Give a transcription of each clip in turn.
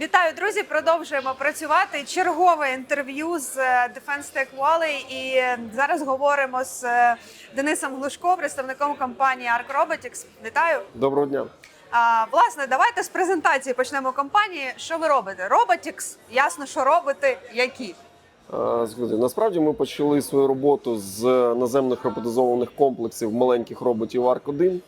Вітаю, друзі! Продовжуємо працювати. Чергове інтерв'ю з е, Defense Tech Valley. І зараз говоримо з е, Денисом Глушко, представником компанії Arc Robotics. Вітаю! Доброго дня. А, власне, давайте з презентації почнемо компанії. Що ви робите? Robotics, ясно, що робите, які. Згоден. Насправді ми почали свою роботу з наземних роботизованих комплексів маленьких роботів Арк-1. Е,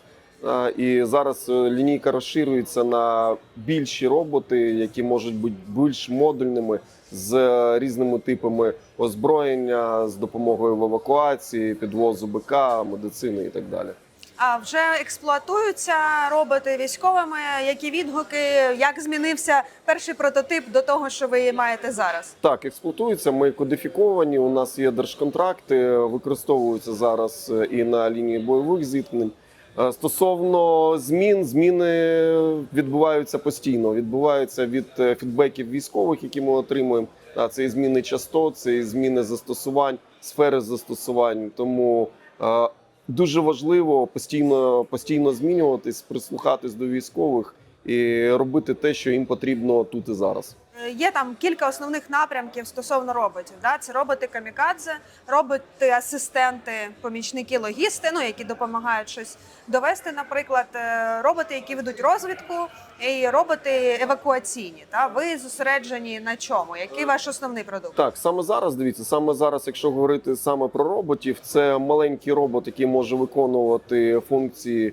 І зараз е, лінійка розширюється на більші роботи, які можуть бути більш модульними з е, різними типами озброєння, з допомогою в евакуації, підвозу БК, медицини і так далі. А вже експлуатуються роботи військовими. Які відгуки? Як змінився перший прототип до того, що ви маєте зараз? Так, експлуатуються. Ми кодифіковані. У нас є держконтракти, використовуються зараз е, і на лінії бойових зіткнень. Е, Стосовно змін, зміни відбуваються постійно. Відбуваються від е, фідбеків військових, які ми отримуємо. А це і зміни частот, це і зміни застосувань, сфери застосувань. Тому е, дуже важливо постійно, постійно змінюватись, прислухатись до військових і робити те, що їм потрібно тут і зараз. Е, Є там кілька основних напрямків стосовно роботів. Да? Це роботи камікадзе, роботи асистенти, помічники логісти, ну які допомагають щось довести, наприклад, е, роботи, які ведуть розвідку, і роботи евакуаційні. Та ви зосереджені на чому? Який ваш основний продукт? Так, саме зараз дивіться, саме зараз, якщо говорити саме про роботів, це маленький робот, який може виконувати функції е,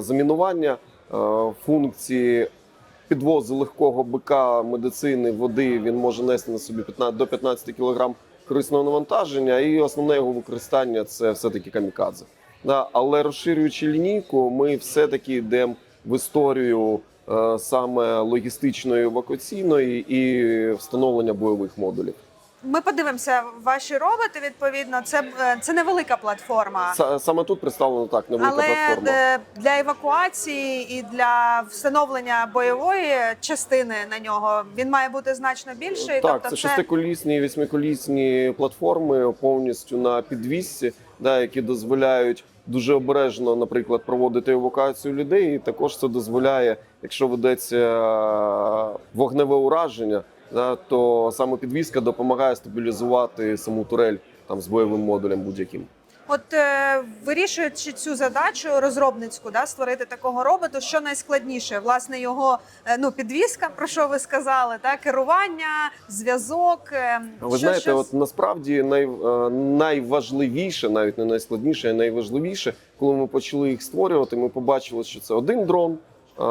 замінування, е, функції підвозу легкого бика, медицини, води. Він може нести на собі 15, до 15 кг корисного навантаження, і основне його використання це все-таки камікадзе. Да, але розширюючи лінійку, ми все-таки йдемо в історію е, саме логістичної евакуаційної і встановлення бойових модулів. Ми подивимося ваші роботи. Відповідно, це е, це невелика платформа. Саме тут представлено так невелика Але платформа. е, для евакуації і для встановлення бойової частини на нього він має бути значно більший. Так, тобто це шестиколісні, восьмиколісні платформи повністю на підвісці, да, які дозволяють дуже обережно, наприклад, проводити евакуацію людей. І також це дозволяє, якщо ведеться е, вогневе ураження, то саме підвіска допомагає стабілізувати саму турель там з бойовим модулем будь-яким. От е, вирішуючи цю задачу розробницьку, да, створити такого роботу, що найскладніше? Власне, його е, ну підвіска, про що ви сказали, та керування, зв'язок. е, Ви що- знаєте, що- от насправді най, е, найважливіше, навіть не найскладніше, а найважливіше, коли ми почали їх створювати, ми побачили, що це один дрон, е,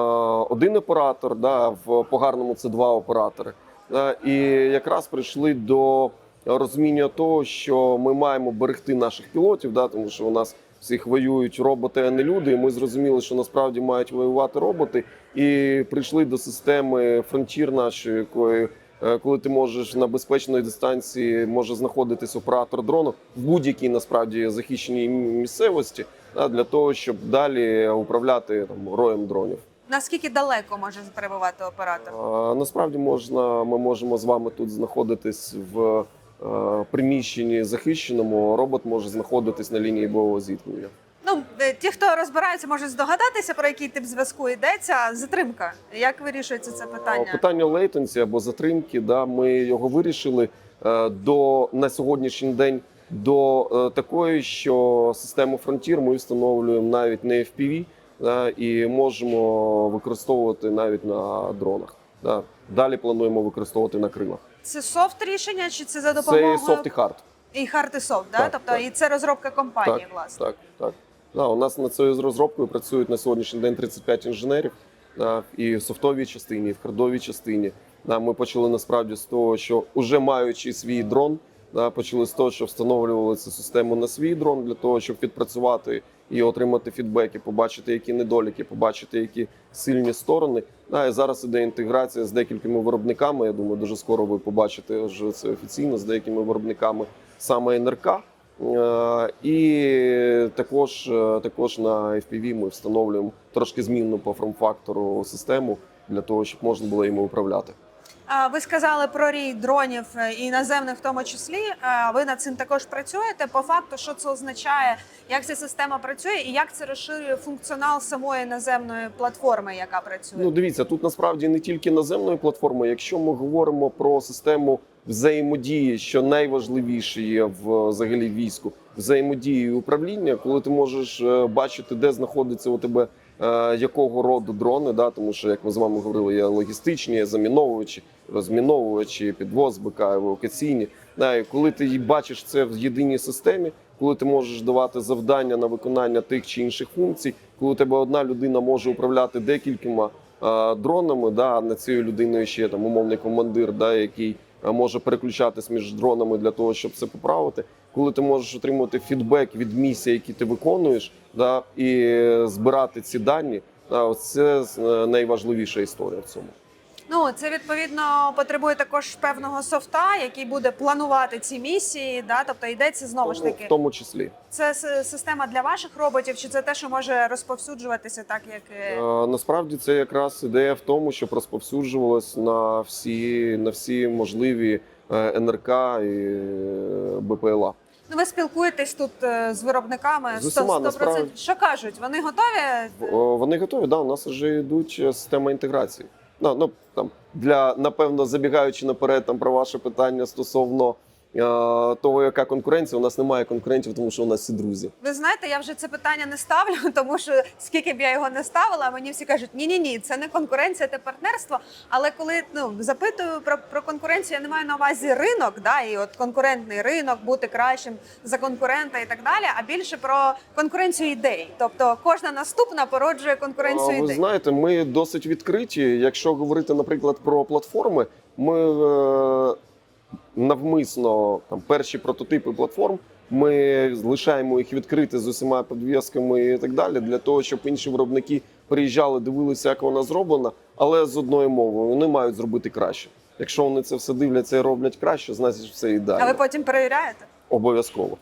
один оператор. Да, в погарному це два оператори. Да, і якраз прийшли до розуміння того, що ми маємо берегти наших пілотів, да, тому що у нас всіх воюють роботи, а не люди. І ми зрозуміли, що насправді мають воювати роботи, і прийшли до системи Frontier нашої, якої Е, коли ти можеш на безпечної дистанції може знаходитись оператор дрону в будь-якій насправді захищеній місцевості, для того, щоб далі управляти там роєм дронів. Наскільки далеко може перебувати оператор? А, насправді можна, ми можемо з вами тут знаходитись в е, приміщенні захищеному. Робот може знаходитись на лінії бойового зіткнення. Ну е, ті, хто розбирається, можуть здогадатися про який тип зв'язку йдеться. Затримка. Як вирішується це питання? Питання лейтенсі або затримки, да, ми його вирішили е, до на сьогоднішній день до такої, що систему Frontier ми встановлюємо навіть на FPV да, і можемо використовувати навіть на дронах. Да. Далі плануємо використовувати на крилах. Це софт рішення, чи це за допомогою і софт і хард. і хард і софт, да? Так, тобто так. і це розробка компанії, Так, власне. так, так. Да, у нас над цією розробкою працюють на сьогоднішній день 35 інженерів да, і в софтовій частині, і в хардовій частині. Да, ми почали насправді з того, що вже маючи свій дрон, да, почали з того, що встановлювали цю систему на свій дрон для того, щоб відпрацювати і отримати фідбеки, побачити, які недоліки, побачити, які сильні сторони. І зараз іде інтеграція з декількома виробниками. Я думаю, дуже скоро ви побачите вже це офіційно з деякими виробниками саме НРК. Е, І також, е, також на FPV ми встановлюємо трошки змінну по форм-фактору систему для того, щоб можна було їм управляти. Ви сказали про рій дронів е, і наземних в тому числі. Ви над цим також працюєте. По факту, що це означає, як ця система працює, і як це розширює функціонал самої наземної платформи, яка працює. Ну, дивіться, тут насправді не тільки наземної платформи. Якщо ми говоримо про систему взаємодії, що найважливіше є взагалі війську, взаємодії управління, коли ти можеш е, бачити, де знаходиться у тебе якого роду дрони, да, тому що, як ми з вами говорили, є логістичні, є заміновувачі, розміновувачі, підвоз БК, евакуаційні. Да, і коли ти бачиш це в єдиній системі, коли ти можеш давати завдання на виконання тих чи інших функцій, коли у тебе одна людина може управляти декількома е, дронами, да, а над цією людиною ще там умовний командир, да, який е, може переключатись між дронами для того, щоб це поправити. Коли ти можеш отримувати фідбек від місії, які ти виконуєш, да, і е, збирати ці дані, да, це е, найважливіша історія в цьому. Ну це відповідно потребує також певного софта, який буде планувати ці місії. Да? Тобто йдеться знову ж таки, в тому числі. Це система для ваших роботів, чи це те, що може розповсюджуватися так, як е, Е, Насправді це якраз ідея в тому, щоб розповсюджувалось на всі на всі можливі НРК і БПЛА. Ну ви спілкуєтесь тут е, з виробниками З усіма, 100%. насправді. Що кажуть? Вони готові? Вони готові. Да, у нас вже йдуть системи система інтеграції. Ну, ну там для напевно забігаючи наперед там про ваше питання стосовно е, того, яка конкуренція. У нас немає конкурентів, тому що у нас всі друзі. Ви знаєте, я вже це питання не ставлю, тому що скільки б я його не ставила, мені всі кажуть, ні, ні, ні, це не конкуренція, це партнерство. Але коли ну запитую про, про конкуренцію, я не маю на увазі ринок, да, і от конкурентний ринок, бути кращим за конкурента і так далі, а більше про конкуренцію ідей. Тобто кожна наступна породжує конкуренцію А, Ви ідей. знаєте, ми досить відкриті. Якщо говорити, наприклад, про платформи, ми е, навмисно там перші прототипи платформ. Ми залишаємо їх відкрити з усіма підв'язками і так далі, для того, щоб інші виробники приїжджали, дивилися, як вона зроблена, але з одною мовою вони мають зробити краще. Якщо вони це все дивляться і роблять краще, значить все А ви потім перевіряєте? Обов'язково.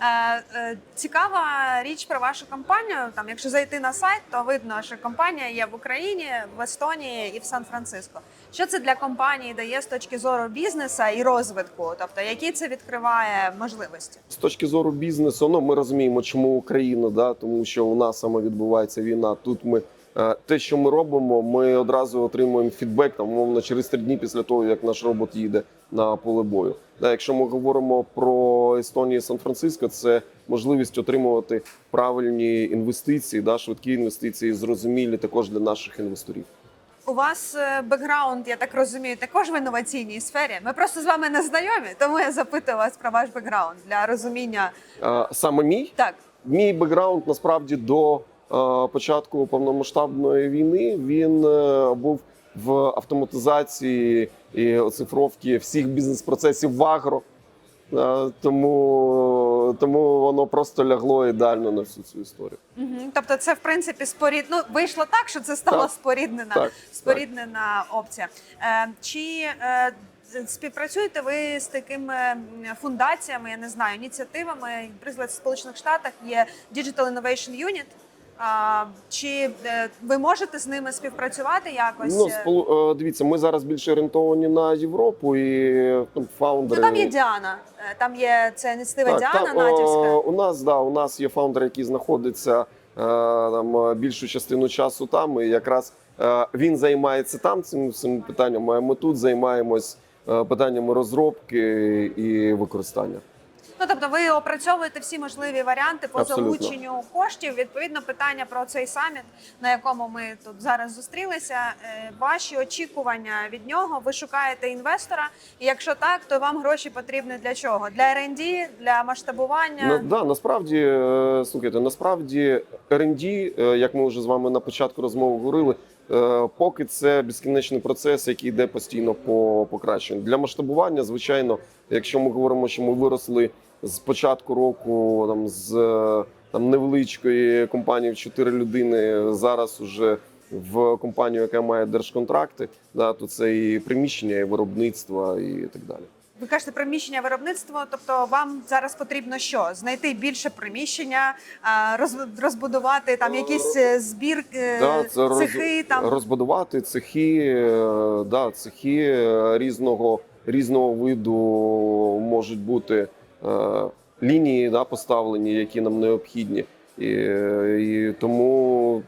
Е, е, Цікава річ про вашу компанію. Там, якщо зайти на сайт, то видно, що компанія є в Україні, в Естонії і в Сан-Франциско. Що це для компанії дає з точки зору бізнесу і розвитку? Тобто, які це відкриває можливості? З точки зору бізнесу, ну ми розуміємо, чому Україна, да, тому що у нас саме відбувається війна. Тут ми те, що ми робимо, ми одразу отримуємо фідбек там, умовно, через три дні після того, як наш робот їде на поле бою. Да, якщо ми говоримо про Естонію і Сан-Франциско, це можливість отримувати правильні інвестиції, да, швидкі інвестиції, зрозумілі також для наших інвесторів. У вас е, бекграунд, я так розумію, також в інноваційній сфері. Ми просто з вами не знайомі, тому я запитую вас про ваш бекграунд для розуміння. Е, Саме мій Так, Мій бекграунд насправді до е, початку повномасштабної війни він е, був в автоматизації і оцифровці всіх бізнес-процесів в агро. Е, тому, тому воно просто лягло ідеально на всю цю історію. Угу. Тобто, це в принципі спорід... ну, вийшло так, що це стала Так. споріднена, Так, споріднена опція. Е, чи е, співпрацюєте ви з такими фундаціями, я не знаю, ініціативами? Наприклад, в Сполучених Штатах є Digital Innovation Unit. А, чи е, ви можете з ними співпрацювати якось? Ну, сполу- е, дивіться, ми зараз більше орієнтовані на Європу і ну, Ну, там є Діана, Е, там є це ініціатива Діана там, Натівська. у нас да, у нас є фаундер, який знаходиться там більшу частину часу там. І якраз він займається там цим, цим питанням. А ми тут займаємось питаннями розробки і використання. Ну тобто, ви опрацьовуєте всі можливі варіанти по Абсолютно. залученню коштів. Відповідно, питання про цей саміт, на якому ми тут зараз зустрілися. е, Ваші очікування від нього. Ви шукаєте інвестора, і якщо так, то вам гроші потрібні для чого? Для R&D, для масштабування. На, да, насправді, е, слухайте, насправді R&D, е, як ми вже з вами на початку розмови говорили, поки це безкінечний процес, який йде постійно по покращенню. Для масштабування, звичайно, якщо ми говоримо, що ми виросли з початку року там з е, там невеличкої компанії в 4 людини, зараз уже в компанію, яка має держконтракти, да, то це і приміщення, і виробництво, і так далі. Ви кажете приміщення виробництва, тобто вам зараз потрібно що? Знайти більше приміщення, розбудувати там якісь е, збір е, Да, це роз- там. розбудувати цехи, е, да, цехи е, різного, різного виду можуть бути е, лінії да, поставлені, які нам необхідні. І, і тому,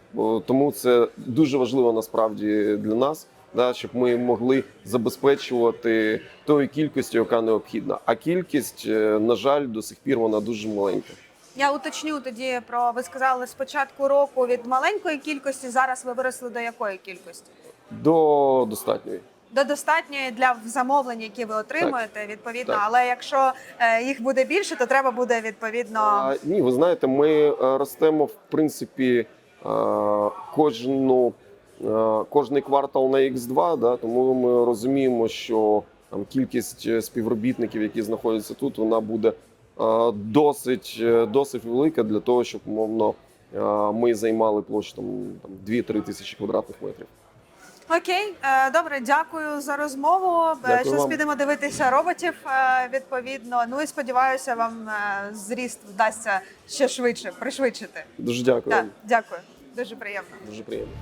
тому це дуже важливо насправді для нас, да, щоб ми могли забезпечувати тою кількістю, яка необхідна. А кількість, е, на жаль, до сих пір вона дуже маленька. Я уточню тоді про ви сказали з початку року від маленької кількості. Зараз ви виросли до якої кількості? До достатньої. До достатньої для замовлень, які ви отримуєте, відповідно. Так. Але якщо е, їх буде більше, то треба буде відповідно. А, ні, ви знаєте, ми е, ростемо в принципі кожну, кожний квартал на X2, да, тому ми розуміємо, що там кількість е, співробітників, які знаходяться тут, вона буде е, досить, е, досить велика для того, щоб умовно е, ми займали площу там, там 2-3 тисячі квадратних метрів. Окей, е, добре, дякую за розмову. Е, Дякую вам. підемо дивитися роботів е, відповідно. Ну і сподіваюся, вам е, зріст вдасться ще швидше пришвидшити. Дуже дякую. Так, дякую, дуже приємно. Дуже приємно.